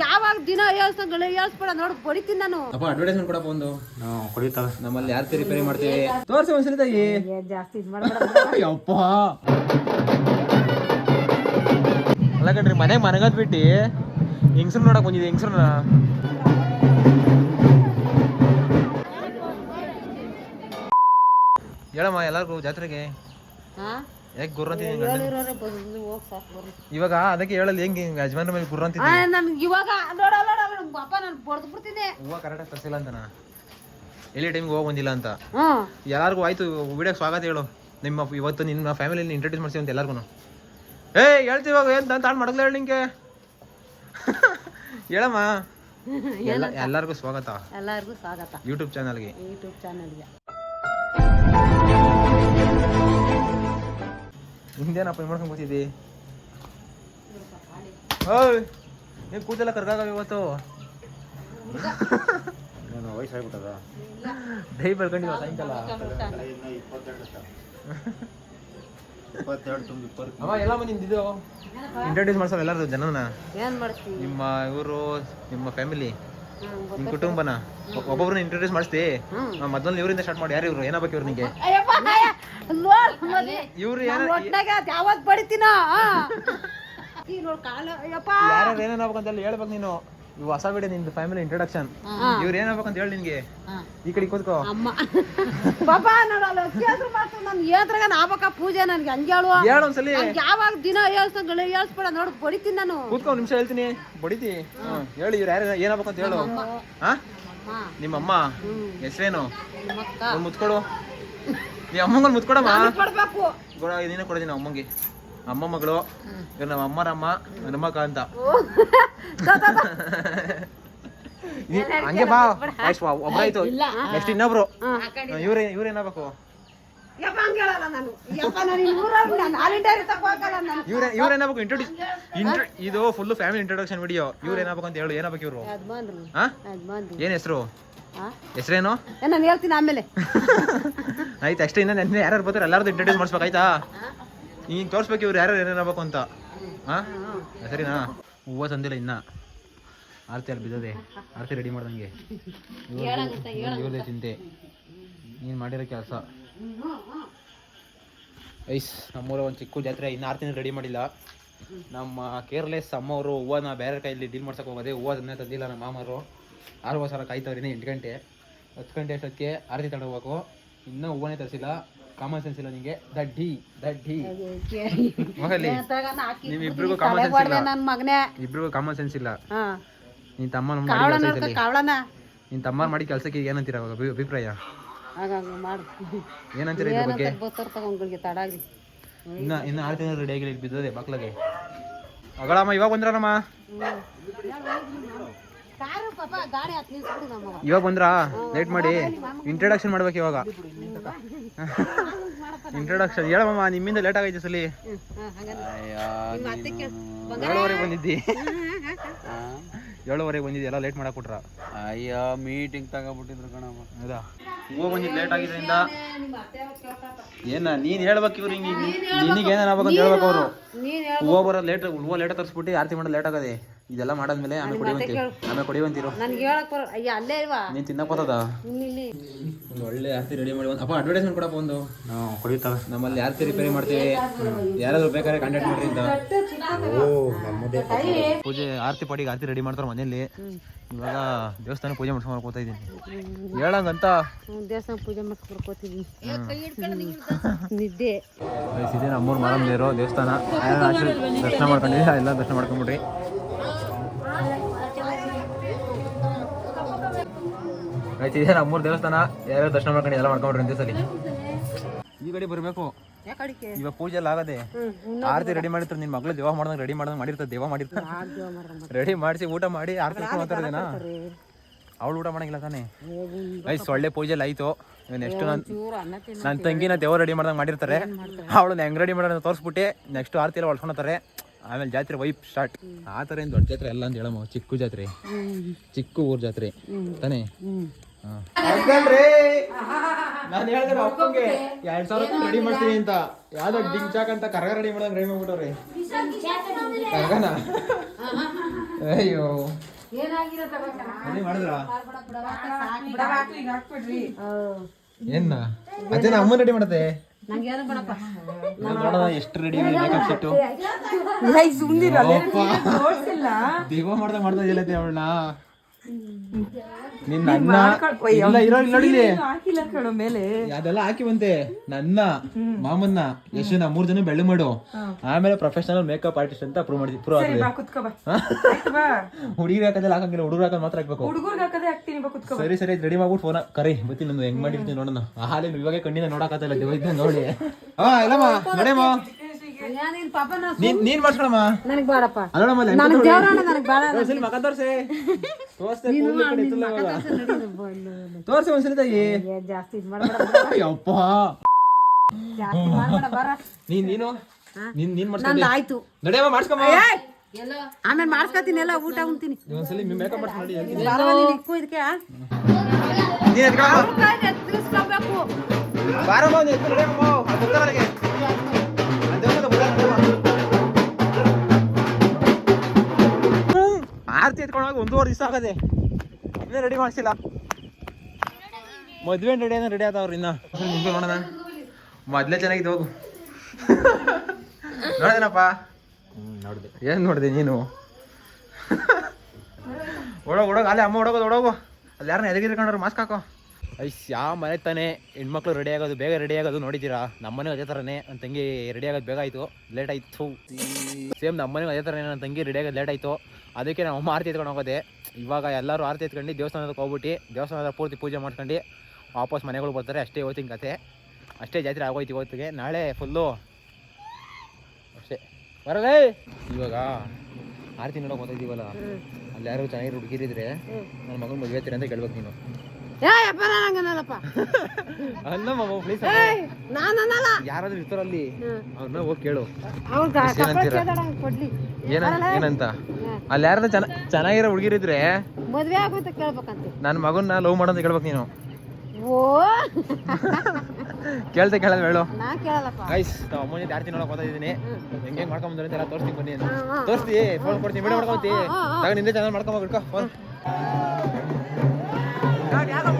ಯಾವಾಗ ದಿನ ನೋಡ್ ಬಡಿತೀನಿ ನಾನು. ಅಪ್ಪ ಅಡ್ವರ್ಟೈಸ್ಮೆಂಟ್ ಕೊಡಪ್ಪ ಒಂದು. ಕುಡಿತಾವ ನಮ್ಮಲ್ಲಿ ಯಾರು ರಿಪೇರಿ ಮಾಡ್ತೀವಿ ತೋರಿಸಿ ತಾಯಿ. ಜಾಸ್ತಿ ಇದು ಮಾಡಬೇಡ ಯಪ್ಪ. ಅಲ್ಲ ಕಣ್ರಿ ಮನೆಗೆ ಮನಗದ್ ಬಿಟ್ಟು ಹೆಂಗ್ಸ್ರು ನೋಡಕ್ ಬಂದಿದೆ ಹೆಂಗ್ಸ್ರನ್ನ ಹೇಳಮ್ಮ ಎಲ್ಲರಿಗೂ ಜಾತ್ರೆಗೆ? ಹಾ? ಯಾಕೆ ಇವಾಗ ಅದಕ್ಕೆ ಹೇಳಲ್ಲ ಹೆಂಗೆ ಹಿಂಗೆ ಯಜಮಾನ್ರ ಮೇಲೆ ಗುರ್ರ ಆ, ಅಂತಿದ್ದೀನಿ ನನ್ಗೆ ಇವಾಗ ನೋಡ ನೋಡ ಅಪ್ಪ ನಾನು ಬಡ್ದು ಬಿಡ್ತೀನಿ ಹೂವು ಕರೆಕ್ಟಾಗಿ ತರಿಸಿಲ್ಲ ಅಂತನಾ ಎಲ್ಲಿ ಟೈಮ್ಗೆ ಹೋಗಿ ಬಂದಿಲ್ಲ ಅಂತ. ಎಲ್ಲಾರ್ಗು ಎಲ್ಲರಿಗೂ ಆಯ್ತು ವಿಡಿಯೋಗೆ ಸ್ವಾಗತ ಹೇಳು. ನಿಮ್ಮ ಇವತ್ತು ನಿನ್ನ ಫ್ಯಾಮಿಲಿ ಇಂಟ್ರೊಡ್ಯೂಸ್ ಮಾಡ್ತೀವಿ ಅಂತ ಎಲ್ಲರಿಗೂ ಏ ಹೇಳ್ತೀವಿ ಇವಾಗ ಏನು ತಾನು ತಾನು ಮಡಗ್ಲ ಹೇಳಿ ನಿಂಗೆ. ಹೇಳಮ್ಮ. ಎಲ್ಲ ಎಲ್ಲರಿಗೂ ಸ್ವಾಗತ. ಎಲ್ಲರಿಗೂ ಸ್ವಾಗತ. ಯೂಟ್ಯೂಬ್ ಚಾನಲ್ಗೆ ಯೂಟ್ಯೂಬ್ ಚಾನಲ್ಗೆ ಹಿಂದೇನಪ್ಪ ಏನು ಮಾಡ್ಕೊಂಡು ಕೂತಿದ್ದಿ? ಓಯ್ ಏನ್ ಕೂತಲ್ಲ ಕರ್ಗಾಗ ಇವತ್ತು? ನಾನು ವಯಸ್ಸಾಗ್ಬಿಟ್ಟದ ಡೈ ಬೆಳ್ಕೊಂಡಿವ ಸಾಯಂಕಾಲ? ಅಮ್ಮ ಎಲ್ಲ ಬಂದಿದ್ದು ಇಂಟ್ರೊಡ್ಯೂಸ್ ಮಾಡ್ಸೋ ಎಲ್ಲರೂ ಜನನ. ಏನ್ ನಿಮ್ಮ ಇವರು ನಿಮ್ಮ ಫ್ಯಾಮಿಲಿ ನಿಮ್ಮ ಕುಟುಂಬನ. ಒಬ್ಬೊಬ್ರನ್ನ ಇಂಟ್ರೊಡ್ಯೂಸ್ ಮಾಡಿಸ್ತಿ. ಹ್ಮ್. ಮೊದಲು ಇವರಿಂದ ಸ್ಟಾರ್ಟ್ ಮಾಡಿ ಯಾರು ಇವರು? ಏನಾಗಬೇಕು ಇವ್ರು ನಿಂಗೆ? ಮದ್ವೆ. ಇವ್ರು ಒಟ್ನಾಗ ಯಾವತ್ ಬಡಿತೀನ? ಈ ನೋಡ್ ಕಾಲ ಅಂತ ಹೇಳಿ ಹೇಳ್ಬೇಕು ನೀನು. ಇವು ಹೊಸ ಬಿಡಿ ನಿಮ್ದು ಫ್ಯಾಮಿಲಿ ಇಂಟ್ರೊಡಕ್ಷನ್ ಇವ್ರು ಏನಾಗ್ಬೇಕು ಅಂತ ಹೇಳಿ ನಿನ್ಗೆ. ಈ ಕಡೆ ಕೂತ್ಕೋ. ಅಮ್ಮ. ಪಾಪ ನೋಡಲ್ಲ ಕೇಳ್ರು ಮಾತು ನನ್ ಏದ್ರಾಗ ನಾಬಕ ಪೂಜೆ ನನ್ಗೆ ಹಂಗೆ ಹೇಳುವ ಹೇಳು ಒಂದ್ಸಲಿ. ನನ್ಗೆ ಯಾವಾಗ ದಿನ ಹೇಳ್ಸ್ದಂಗಳ ಹೇಳ್ಸ್ಬೇಡ ನೋಡು ಬಡಿತೀನಿ ನಾನು. ಕೂತ್ಕೊ ಒಂದ್ ನಿಮಿಷ ಹೇಳ್ತೀನಿ. ಬಡಿತಿ. ಹೇಳಿ ಇವ್ರು ಯಾರು ಏನಾಗ್ಬೇಕು ಅಂತ ಹೇಳು. ಹಾ? ಅಮ್ಮ ನಿಮ್ಮಮ್ಮ. ಹೆಸ್ರೇನು? ನಿಮ್ಮ ಅಕ್ಕ ಒಂದ್ ಮುತ್ಕೊಡು ನೀ ಅಮ್ಮಂಗೊಂದು ಮುತ್ಕೊಡಮ್ಮ. ಕೊಡ ನೀನೇ ಕೊಡೋದಿನ ಅಮ್ಮಂಗೆ. ಅಮ್ಮ ಮಗಳು. ಇವ್ರು ನಮ್ಮ ಅಮ್ಮರಮ್ಮ ನಮ್ಮ ಅಂತ. ಈ- ಹಂಗೆ ಬಾ. ಆಯ್ತು ಒಬ್ಬರಾಯ್ತು ನೆಕ್ಸ್ಟ್ ಇನ್ನೊಬ್ರು. ಇವ್ರೇ ಇವ್ರೇನಾಗಬೇಕು ಯಪ್ಪ ಹಂಗೆ ಹೇಳಲ್ಲ ನಾನು. ಯಪ್ಪ ನಾನು ಈ ನಾನು ಆಲ್ ಇಂಡಿಯಾ ತಗೋಕಲ್ಲ ನಾನು. ಇವ್ರೇ ಇವ್ರೇನಾಗಬೇಕು ಇಂಟ್ರೊಡ್ಯೂಸ್ ಇಂಟ್ರ ಇದು ಫುಲ್ ಫ್ಯಾಮಿಲಿ ಇಂಟ್ರೊಡಕ್ಷನ್ ವಿಡಿಯೋ ಇವ್ರು ಏನಾಗಬೇಕು ಅಂತ ಹೇಳು. ಏನಾಗಬೇಕು ಇವ್ರು? ಏನ್ ಹೆಸರು? ಹೆಸರೇನು? ನಾನು ಹೇಳ್ತೀನಿ ಆಮೇಲೆ. ಆಯ್ತು ಅಷ್ಟೇ ಇನ್ನ ನೆನ್ನೆ ಯಾರು ಬರ್ತಾರೆ ಎಲ್ಲಾರ್ದು ಇಂಟ್ರೊಡ್ಯೂಸ್ ಮಾಡಿಸ್ಬೇಕಾಯ್ತಾ? ಈಗ ತೋರಿಸ್ಬೇಕು ಇವ್ರು ಯಾರು ಏನೇನಾಗಬೇಕು ಅಂತ. ಹಾಂ ಸರಿನಾ? ಹೂವು ತಂದಿಲ್ಲ ಇನ್ನ. ಆರತಿ ಅಲ್ಲಿ ಬಿದ್ದದೆ. ಆರತಿ ರೆಡಿ ಮಾಡ್ದಂಗೆ. ಇವ್ರದೇ ಚಿಂತೆ ನೀನು ಮಾಡಿರೋ ಕೆಲಸ. ಐಸ್ ನಮ್ಮೂರ ಒಂದು ಚಿಕ್ಕ ಜಾತ್ರೆ ಇನ್ನು ಆರು ತಿಂಗಳು ರೆಡಿ ಮಾಡಿಲ್ಲ. ನಮ್ಮ ಕೇರ್ಲೆಸ್ ಅಮ್ಮವರು ಹೂವನ ಬೇರೆ ಕೈಯಲ್ಲಿ ಡೀಲ್ ಮಾಡ್ಸಕ್ಕೆ ಹೋಗೋದೇ ಹೂವು ಅದನ್ನೇ ತಂದಿಲ್ಲ ನಮ್ಮ ಮಾಮರು. ಆರು ಸಾವಿರ ಕಾಯ್ತಾವ್ರಿ ಎಂಟು ಗಂಟೆ. ಹತ್ತು ಗಂಟೆ ಅಷ್ಟೊತ್ತಿಗೆ ಆರತಿ ತಗೊಂಡೋಗ್ಬೇಕು ಇನ್ನೂ ಹೂವನೇ ತರಿಸಿಲ್ಲ. ಕಾಮನ್ ಸೆನ್ಸ್ ಇಲ್ಲ ನಿಂಗೆ. ದಡ್ಡಿ ದಡ್ಡಿ. ಮಗಲಿ ನಿಮ್ಮಿಬ್ರಿಗೂ ಕಾಮನ್ ಸೆನ್ಸ್ ಇಲ್ಲ. ನನ್ನ ಮಗನೇ. ಇಬ್ರಿಗೂ ಕಾಮನ್ ಸೆನ್ಸ್ ಇಲ್ಲ. ನಿನ್ ತಮ್ಮ ನಿನ್ ತಮ್ಮ ಮಾಡಿ ಕೆಲಸಕ್ಕೆ ಏನಂತೀರ ಅವಾಗ? ಅಭಿ- ಅಭಿಪ್ರಾಯ? ಏನಂತೀರ ಇದ್ರ ಬಗ್ಗೆ? ಇನ್ನ ಇನ್ನ ಆರು ತಿಂಗಳು ರೆಡಿ ಆಗಿಲ್ಲ ಇಲ್ಲಿ ಬಿದ್ದದೆ ಬಾಕ್ಲಾಗೆ. ಅಗಳಮ್ಮ ಇವಾಗ ಬಂದ್ರಮ್ಮ ಇವಾಗ ಬಂದ್ರಾ? ಲೇಟ್ ಮಾಡಿ ಇಂಟ್ರಡಕ್ಷನ್ ಮಾಡ್ಬೇಕು ಇವಾಗ. ಇಂಟ್ರೊಡಕ್ಷನ್ ಹೇಳಮ್ಮ ನಿಮ್ಮಿಂದ ಲೇಟ್ ಆಗೈತೆ ಸಲಿ. ಏಳುವರೆಗೆ ಬಂದಿದ್ದಿ. ಏಳುವರೆಗೆ ಬಂದಿದ್ದಿ ಎಲ್ಲ ಲೇಟ್ ಮಾಡಕ್ ಕೊಟ್ರ? ಅಯ್ಯ ಮೀಟಿಂಗ್ ತಗೋಬಿಟ್ಟಿದ್ರು ಕಣಮ್ಮ ಹೌದಾ? ಹೂವು ಬಂದಿದ್ದು ಲೇಟ್ ಆಗಿದ್ರಿಂದ. ಏನ ನೀನ್ ಹೇಳ್ಬೇಕು ಇವ್ರು ಹಿಂಗೆ ನಿನಗೆ ಏನೇನು ಆಗ್ಬೇಕು ಅಂತ ಹೇಳ್ಬೇಕು ಅವರು. ನೀನ್ ಹೇಳ್- ಹೂವು ಬರೋದು ಲೇಟ್ ಹೂವು ಲೇಟ್ ತರಿಸ್ಬಿಟ್ಟು ಆರತಿ ಮಾಡೋದು ಲೇಟ್ ಆಗದೆ. ಇದೆಲ್ಲ ಮಾಡಾದ್ಮೇಲೆ ಆಮೇಲೆ ಕುಡಿವಂತಿ ಆಮೇಲೆ ಕುಡಿವಂತಿರು ನನಗೆ ಹೇಳಕ್ ಬರ ಅಯ್ಯ ಅಲ್ಲೇ ಇಲ್ವಾ? ನೀನ್ ತಿನ್ನಕ್ ಬರ್ತದ ಇಲ್ಲಿ ಇಲ್ಲಿ ಒಂದು ಒಳ್ಳೆ ಆರತಿ ರೆಡಿ ಮಾಡಿ ಒಂದು ಅಪ್ಪ ಅಡ್ವರ್ಟೈಸ್ಮೆಂಟ್ ಕೊಡಪ್ಪ ಒಂದು. ನಾವು ಕುಡಿತಾವ ನಮ್ಮಲ್ಲಿ ಆರತಿ ರಿಪೇರಿ ಮಾಡ್ತೀವಿ. ಯಾರಾದ್ರೂ ಬೇಕಾದ್ರೆ ಕಾಂಟ್ಯಾಕ್ಟ್ ಮಾಡ್ರಿ ಅಂತ. ಪೂಜೆ ಆರತಿ ಪಾಡಿಗೆ ಆರತಿ ರೆಡಿ ಮಾಡ್ತಾರೆ ಮನೇಲಿ ಇವಾಗ ದೇವಸ್ಥಾನ ಪೂಜೆ ಮಾಡ್ಸ್ಕೊಂಡು ಹೋಗ್ತಾ ಇದ್ದೀನಿ. ಹೇಳಂಗಂತ? ದೇವಸ್ಥಾನ ಪೂಜೆ ಮಾಡ್ಕೊಂಡು ಬರ್ಕೋತೀನಿ ನಿದ್ದೆ. ಇದೇ ನಮ್ಮೂರು ಮಾರಮ್ಮ ದೇವಸ್ಥಾನ. ದರ್ಶನ ಮಾಡ್ಕೊಂಡಿದ್ವಿ ಎಲ್ಲ ದರ್ಶನ ಮಾಡ್ಕೊಂಬಿಟ್ರಿ ಆಯ್ತು ಇದೆ ನಮ್ಮೂರು ದೇವಸ್ಥಾನ ಯಾರ್ಯಾರು ದರ್ಶನ ಮಾಡ್ಕೊಂಡು ಎಲ್ಲ ಮಾಡ್ಕೊಂಡ್ರಿ ಅಂತ ಸಲ ಈ ಕಡೆ ಬರಬೇಕು. ಇವಾಗ ಪೂಜೆ ಎಲ್ಲ ಆಗದೆ. ಆರತಿ ರೆಡಿ ಮಾಡಿರ್ತಾರೆ ನಿನ್ ಮಗಳು ದೇವ ಮಾಡ್ದಂಗೆ ರೆಡಿ ಮಾಡ್ದಂಗೆ ಮಾಡಿರ್ತಾರೆ ದೇವ ಮಾಡಿರ್ತಾರೆ. ರೆಡಿ ಮಾಡಿಸಿ ಊಟ ಮಾಡಿ ಆರತಿ ಮಾತಾಡಿದೇನಾ ಅವಳು ಊಟ ಮಾಡಂಗಿಲ್ಲ ತಾನೇ? ಐ ಸೊಳ್ಳೆ ಪೂಜೆ ಎಲ್ಲ ಆಯ್ತು. ನೆಕ್ಸ್ಟ್ ನನ್ನ ತಂಗಿನ ದೇವ ರೆಡಿ ಮಾಡ್ದಂಗೆ ಮಾಡಿರ್ತಾರೆ. ಅವಳನ್ನ ಹೆಂಗ್ ರೆಡಿ ಮಾಡೋಣ ತೋರಿಸ್ಬಿಟ್ಟೆ ನೆಕ್ಸ್ಟ್ ಆರತಿ ಎಲ್ಲ ಹೊಳ್ಸ್ಕೊತಾರೆ ಆಮೇಲೆ ಜಾತ್ರೆ ವೈಪ್ ಸ್ಟಾರ್ಟ್ ಆ ಥರ ಏನು ದೊಡ್ಡ ಜಾತ್ರೆ ಎಲ್ಲ ಅಂತ ಹೇಳಮ್ಮ ಚಿಕ್ಕ ಜಾತ್ರೆ. ಚಿಕ್ಕ ಊರ್ ಜಾತ್ರೆ. ತಾನೇ? ನಾನು ಹೇಳಿದ್ರೆ ಅಪ್ಪಗೆ ಎರಡ್ ಸಾವಿರ ರೆಡಿ ಮಾಡ್ತೀನಿ ಅಂತ. ಯಾವ್ದೋ ಡಿಂಗ್ ಚಾಕ್ ಅಂತ ಕರ್ಗ ರೆಡಿ ಮಾಡಂಗ್ ರೆಡಿ ಮಾಡ್ಬಿಟ್ಟವ್ರೆ. ಕರ್ಗನ? ಅಯ್ಯೋ. ಅದೇ ಏನ? ಅದೇ ಅಮ್ಮ ರೆಡಿ ಮಾಡತ್ತೆ. ಎಷ್ಟು ರೆಡಿ ಮೇಕಪ್ ದಿವ ಮಾಡ್ದಾಗ ಮಾಡ್ತಾ ಇಲ್ಲ ಅವಳನ್ನ. ನಿನ್ನ ಅನ್ನ ಇಲ್ಲ ಇರೋ ಇಲ್ಲಿ ನೋಡಿ ಇಲ್ಲಿ. ಹಾಕಿಲ್ಲ ಕಣೋ ಮೇಲೆ. ಅದೆಲ್ಲ ಹಾಕಿ ಬಂತೆ ನನ್ನ ಮಾಮನ್ನ ಯಶನ ಮೂರ್ ಜನ ಬೆಳ್ಳಿ ಮಾಡು. ಆಮೇಲೆ ಪ್ರೊಫೆಷನಲ್ ಮೇಕಪ್ ಆರ್ಟಿಸ್ಟ್ ಅಂತ ಪ್ರೂವ್ ಮಾಡಿದ್ವಿ. ಪ್ರೂವ್ ಆಗಿದೆ ಹುಡುಗಿ ಬಾ ಕುತ್ಕೋ ಬಾ. ಬಾ. ಹುಡುಗಿರ್ ಹಾಕೋದೆಲ್ಲ ಹಾಕಂಗಿಲ್ಲ ಹುಡುಗರು ಹಾಕೋದು ಮಾತ್ರ ಹಾಕ್ಬೇಕು. ಹುಡುಗರ್ಗೆ ಹಾಕದೆ ಹಾಕ್ತೀನಿ ಬಾ ಕುತ್ಕೋ ಸರಿ ಸರಿ ರೆಡಿ ಮಾಡ್ಬಿಟ್ಟು ಫೋನ್ ಕರಿ ಬತ್ತೀನಿ ನಂದು ಹೆಂಗ್ ಮಾಡಿರ್ತೀನಿ ನೋಡೋಣ. ಆ ಹಾಲಿನ ಇವಾಗ ಕಣ್ಣಿನ ನೋಡಕತ್ತಲ್ಲ ದೇವ ನೋಡಿ. ಹಾ ಇಲ್ಲಮ್ಮ ನಡೆಯಮ್ಮ ನೀನ್ ನೀನ್ ಮಾಡ್ಕೊಳಮ್ಮ ನನಗೆ ಬೇಡಪ್ಪ. ಅಲ್ಲಮ್ಮ ನನಗೆ ದೇವ್ರಣ್ಣ ನನಗೆ ಬೇಡ. ಒಂದ್ಸಲಿ ತೋರ್ಸಿ. ತೋರ್ಸಿ. ತಾಯಿ. ಜಾಸ್ತಿ ಯಪ್ಪ. ಜಾಸ್ತಿ ಮಾಡಬೇಡ ಬರ ನೀನ್ ನೀನು? ನೀನ್ ನೀನ್ ನಂದು ಮಾಡ್ಸ್ಕೊಂಡಿ ಆಯ್ತು. ನಡೆಯಮ್ಮ ಮಾಡ್ಸ್ಕೊಮ್ಮ. ಆಮೇಲೆ ಮಾಡ್ಸ್ಕೊತೀನಿ ಎಲ್ಲ ಊಟ ಉಣ್ತೀನಿ. ಒಂದ್ಸಲಿ ಮೇಕಪ್ ಮಾಡ್ಸ್ಕೊಂಡು ಇದಕ್ಕೆ ನೀನ್ ಬಾರಮ್ಮ ನೀನ್ ಎತ್ಕೊಂಡು ನಡೆಯಮ್ಮ. ಅದು ಗೊತ್ತಲ್ಲ ನನಗೆ. ಆರತಿ ಎತ್ಕೊಂಡು ಹೋಗಿ ಒಂದೂವರೆ ದಿವಸ ಆಗದೆ ಇನ್ನೇ ರೆಡಿ ಮಾಡಿಸಿಲ್ಲ. ಮದ್ವೆ ರೆಡಿ ಏನೋ ರೆಡಿ ಆದವ್ರು ಇನ್ನ. ನಿಂತು ನೋಡೋಣ. ಮೊದ್ಲೇ ಚೆನ್ನಾಗಿದ್ದು ಹೋಗು. ನೋಡಿದೇನಪ್ಪ? ನೋಡಿದೆ. ಏನು ನೋಡಿದೆ ನೀನು? ಓಡೋಗ ಓಡೋಗ. ಅಲ್ಲೇ ಅಮ್ಮ ಓಡೋಗೋದು ಓಡೋಗು. ಅಲ್ಲಿ ಯಾರನ್ನ ಎದಗಿರ್ಕೊಂಡ್ರು ಮಾಸ್ಕ್ ಹಾಕೋ. ಐಸ್ ಯಾವ ಮನೆ ತಾನೇ. ಹೆಣ್ಮಕ್ಳು ರೆಡಿ ಆಗೋದು ಬೇಗ ರೆಡಿ ಆಗೋದು ನೋಡಿದ್ದೀರಾ? ನಮ್ಮನೆ ಅದೇ ಥರನೇ ನನ್ನ ತಂಗಿ ರೆಡಿ ಆಗೋದು ಬೇಗ ಆಯಿತು. ಲೇಟ್ ಆಯಿತು. ಸೇಮ್ ನಮ್ಮನೆ ಅದೇ ಥರನೇ ನನ್ನ ತಂಗಿ ರೆಡಿ ಆಗೋದು ಲೇಟ್ ಆಯಿತು. ಅದಕ್ಕೆ ನಾವು ಆರತಿ ಎತ್ಕೊಂಡು ಹೋಗೋದೆ. ಇವಾಗ ಎಲ್ಲರೂ ಆರತಿ ಎತ್ಕೊಂಡು ದೇವಸ್ಥಾನಕ್ಕೆ ಹೋಗ್ಬಿಟ್ಟು ದೇವಸ್ಥಾನದ ಪೂರ್ತಿ ಪೂಜೆ ಮಾಡ್ಕೊಂಡು ವಾಪಸ್ ಮನೆಗಳು ಬರ್ತಾರೆ. ಅಷ್ಟೇ ಇವತ್ತಿನ ಕತೆ. ಅಷ್ಟೇ ಜಾತ್ರೆ ಆಗೋಯ್ತು ಇವತ್ತಿಗೆ. ನಾಳೆ ಫುಲ್ಲು ಅಷ್ಟೇ. ಬರಲೇ ಇವಾಗ ಆರತಿ ನೋಡೋಕೆ ಹೋಗ್ತಾ ಅಲ್ಲಿ ಯಾರು ಚೆನ್ನಾಗಿರೋ ಹುಡುಗಿರಿದ್ರೆ ನನ್ನ ಮಗನ ಮದುವೆ ಅಂತ ಕೇಳ್ಬೇಕು ನೀನು. ಅಲ್ಲ ಪ್ಲೀಸ್ ನಾನು ಅನ್ನಲ್ಲ. ಯಾರಾದ್ರೂ ಇರ್ತಾರಲ್ಲಿ ಅವ್ರನ್ನ ಹೋಗಿ ಕೇಳು. ಏನ ಏನಂತ? ಅಲ್ಲಿ ಯಾರಾದ್ರೂ ಚೆನ್ನ ಚೆನ್ನಾಗಿರೋ ಹುಡುಗಿರಿದ್ರೆ ಮದ್ವೆ ಆಗುತ್ತೆ ಕೇಳ್ಬೇಕಂತ. ನನ್ನ ಮಗನ್ನ ಲವ್ ಮಾಡೋಂತ ಕೇಳ್ಬೇಕು ನೀನು. ಓ. ಕೇಳ್ತೆ ಕೇಳಲ್ಲ ಹೇಳು. ಗೈಸ್ ನಾವು ಅಮ್ಮನ ಜೊತೆ ಆರ್ತಿ ನೋಡಕ್ ಹೋಗ್ತಾ ಇದೀನಿ ಹೆಂಗೆ ಮಾಡ್ಕೊಂಡ್ ಬಂದ್ರೆ ಎಲ್ಲ ತೋರಿಸ್ತೀನಿ ಬನ್ನಿ ಅಂತ. ತೋರಿಸ್ತಿ ಫೋನ್ ಕೊಡ್ತೀನಿ ವಿಡಿಯೋ ಮಾಡ್ಕೊಂತಿ. ತಗ ನಿಂದೆ ಚಾನಲ್ ಮಾಡ್ಕೊಂಬ ಫೋನ್ Dale, hágalo.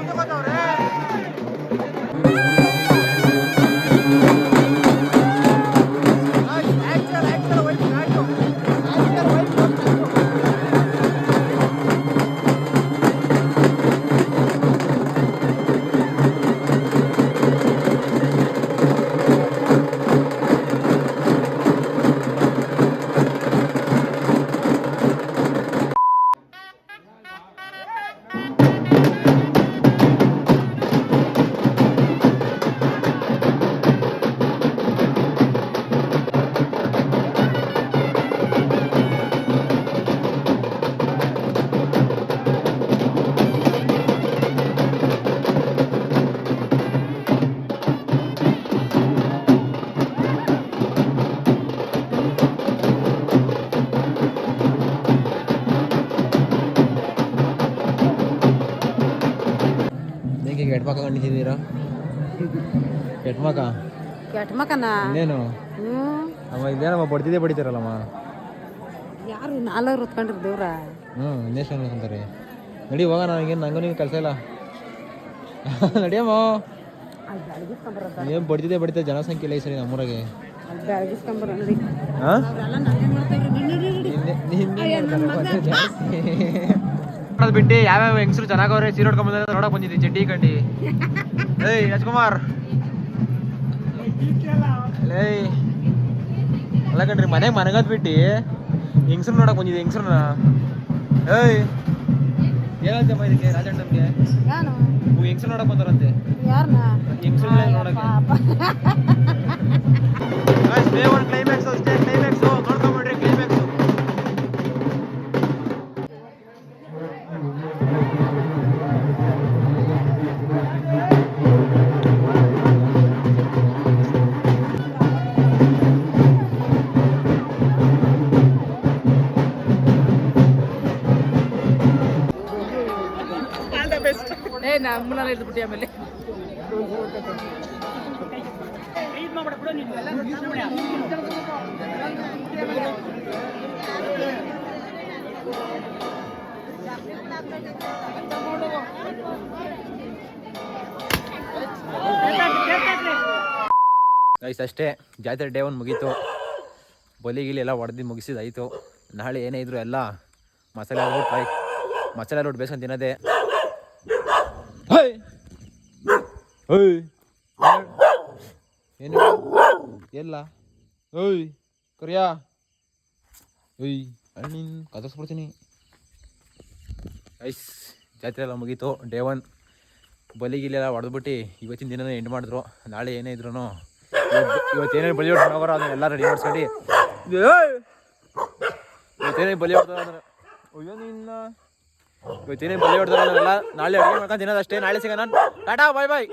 ಹೇಗೆ ಹೆಣ್ಮಕ ಕಂಡಿದ್ದೀರಾ? ಹೆಣ್ಮಕ ಕೆಟ್ಟ ಮಕನ ಇನ್ನೇನು ಅಮ್ಮ ಇದೇನಮ್ಮ ಬಡ್ತಿದ್ದೆ ಬಡಿತಾರಲ್ಲಮ್ಮ? ಯಾರು ನಾಲ್ಕು ಹೊತ್ಕೊಂಡ್ರಿ ದೂರ? ಹ್ಞೂ ಇನ್ನೆಷ್ಟು ಅಂತಾರೆ ನಡಿ ನಾನು ನನಗೇನು ನಂಗೂ ನೀನು ಕೆಲಸ ಇಲ್ಲ. ನಡಿಯಮ್ಮ ಏನು ಬಡ್ತಿದ್ದೆ ಬಡಿತ ಜನಸಂಖ್ಯೆ ಇಲ್ಲ ಈ ಸರಿ ನಮ್ಮೂರಾಗೆ. ಹಾಂ ನಿನ್ನೆ ನಿನ್ನೆ ನಡಿ. ಅದು ಬಿಟ್ಟು ಯಾವ್ಯಾವ ಹೆಂಗಸರು ಚೆನ್ನಾಗವ್ರೆ ಸೀರೆ ಹೊಡ್ಕೊಂಡ್ ಬಂದ್ರೆ ನೋಡಕ್ ಬಂದಿದ್ದೆ ಚಡ್ಡಿ ಕಂಡಿ ಏಯ್ ರಾಜ್ಕುಮಾರ್. ಏಯ್. ಅಲ್ಲ ಕಣ್ರಿ ಮನೆಗೆ ಮನೆಗದ್ ಬಿಟ್ಟು. ಹೆಂಗಸ್ರು ನೋಡಕ್ ಬಂದಿದ್ದೆ ಹೆಂಗಸ್ರನ್ನ ಏಯ್. ಏನಂತಮ್ಮ ಇದಕ್ಕೆ ರಾಜಣ್ಣಮ್ಗೆ ಹೆಂಗಸ್ರು ನೋಡಕ್ ಬಂದಾರಂತೆ ಹೆಂಗಸ್ರು ನೋಡಕ್ಕೆ. ಒಂದು ಕ್ಲೈಮ್ಯಾಕ್ಸ್ ಅಷ್ಟೇ ಕ್ಲೈಮ್ಯಾಕ್ಸ್ ನೋಡ್ಕೊಂಬಿಡ್ರಿ ಇದ್ಬಿಟ್ಟು ಆಮೇಲೆ. ಗೈಸ್ ಅಷ್ಟೇ. ಜಾತ್ರೆ ಡೇ ಒಂದು ಮುಗೀತು. ಬಲಿ ಗಿಲಿ ಎಲ್ಲ ಹೊಡೆದು ಮುಗಿಸಿದಾಯಿತು ನಾಳೆ ಏನೇ ಇದ್ರು ಎಲ್ಲ ಮಸಾಲೆ ಫ್ರೈ ಮಸಾಲೆ ರೊಟ್ಟಿ ಬೇಸ್ಕೊಂಡು ತಿನ್ನೋದೇ. ಹೇಯ್! ಏನು ಎಲ್ಲ. ಓಯ್ ಕರಿಯಾ. ಓಯ್ ನೀನು ಕದರ್ಸ್ಬಿಡ್ತೀನಿ ಐಸ್ ಜಾತ್ರೆ ಎಲ್ಲ ಮುಗೀತು. ಡೇ ಒನ್ ಬಲಿ ಗಿಲಿ ಎಲ್ಲ ಹೊಡೆದ್ಬಿಟ್ಟು ಇವತ್ತಿನ ದಿನನೇ ಎಂಡ್ ಮಾಡಿದ್ರು. ನಾಳೆ ಏನೇ ಇದ್ರು ಇವತ್ತು ಏನೇನು ಬಲಿ ಹೊಡ್ಕೊಂಡು ಹೋಗೋರು ಅದನ್ನೆಲ್ಲ ರೆಡಿ ಮಾಡಿಸ್ಕೊಂಡು. ಇವತ್ತೇನೇ ಬಲಿ ಹೊಡ್ದಾರ ಅಂದ್ರೆ ಅಯ್ಯೋ ನಿನ್ನ. ಇವತ್ತೇನೇ ಬಲಿ ಹೊಡ್ದಾರ ಅದನ್ನೆಲ್ಲ ನಾಳೆ ಅಡುಗೆ ಮಾಡ್ಕೊಂಡು ತಿನ್ನೋದಷ್ಟೇ. ನಾಳೆ ಸಿಗೋಣ. ಟಾಟಾ ಬಾಯ್ ಬಾಯ್